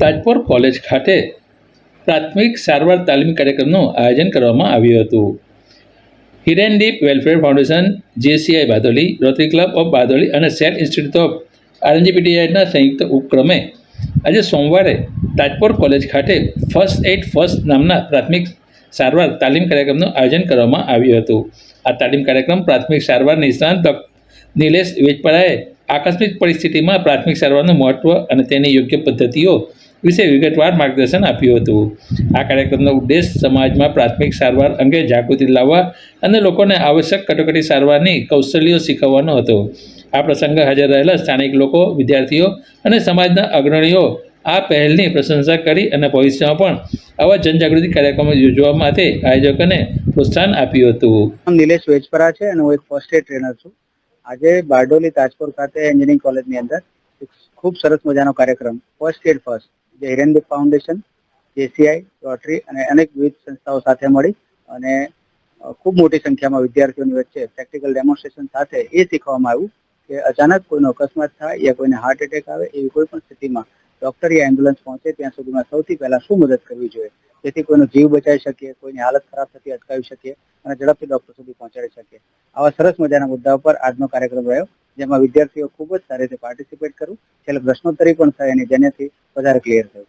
Tajpur college ખાતે પ્રાથમિક સારવાર તાલીમ કાર્યક્રમનું આયોજન કરવામાં આવ્યું હતું. Hirendeep welfare foundation, JCI Bardoli rotary club of Bardoli અને સેટ ઇન્સ્ટિટ્યૂટ ઓફ આરએનજીપીટીઆઈના સંયુક્ત ઉપક્રમે આજે સોમવારે તાજપુર કોલેજ ખાતે ફર્સ્ટ એઇડ ફર્સ્ટ નામના પ્રાથમિક સારવાર તાલીમ કાર્યક્રમનું આયોજન કરવામાં આવ્યું હતું. આ તાલીમ કાર્યક્રમ પ્રાથમિક સારવાર નિષ્ણાંત નિલેશ વેજપરાએ આકસ્મિક પરિસ્થિતિમાં પ્રાથમિક સારવારનું મહત્ત્વ અને તેની યોગ્ય પદ્ધતિઓ વિશે વિગતવાર માર્ગદર્શન આપ્યું હતું. આ કાર્યક્રમનો ઉદ્દેશ સમાજમાં પ્રાથમિક સારવાર અંગે જાગૃતિ લાવવા અને લોકોને આવશ્યક કટોકટી સારવારની કૌશલ્યો શીખવવાનો હતો. આ પ્રસંગે હાજર રહેલા સ્થાનિક લોકો, વિદ્યાર્થીઓ અને સમાજના અગ્રણીઓ આ પહેલની પ્રશંસા કરી અને ભવિષ્યમાં પણ આવા જનજાગૃતિ કાર્યક્રમો યોજવા માટે આયોજકોને પ્રોત્સાહન આપ્યું હતું. નિલેશ વેજપરા છે અને હું એક ફર્સ્ટ એડ ટ્રેનર છું. આજે બારડોલી તાજપુર ખાતે એન્જિનિયરિંગ કોલેજની અંદર ખૂબ સરસ મજાનો કાર્યક્રમ ફર્સ્ટ એડ ફર્સ્ટ જે હિરેનદીપ ફાઉન્ડેશન જેસીઆઈ રોટરી અને અનેક વિવિધ સંસ્થાઓ સાથે મળી અને ખૂબ મોટી સંખ્યામાં વિદ્યાર્થીઓની વચ્ચે પ્રેક્ટિકલ ડેમોન્સ્ટ્રેશન સાથે એ શીખવામાં આવ્યું કે અચાનક કોઈનો અકસ્માત થાય યા કોઈને હાર્ટ એટેક આવે એવી કોઈ પણ સ્થિતિમાં ડોક્ટર એમ્બ્યુલન્સ પહોંચે ત્યાં સુધીમાં સૌથી પહેલા શું મદદ કરવી જોઈએ? જેથી કોઈનો જીવ બચાવી શકીએ, કોઈની હાલત ખરાબ થતી અટકાવી શકીએ અને ઝડપથી ડોક્ટર સુધી પહોંચાડી શકીએ. આવા સરસ મજાના મુદ્દા પર આજનો કાર્યક્રમ રહ્યો, જેમાં વિદ્યાર્થીઓ ખૂબ જ સારી રીતે પાર્ટિસિપેટ કર્યું. છેલ્લે પ્રશ્નોત્તરી પણ થાય અને જેનાથી વધારે ક્લિયર થયું.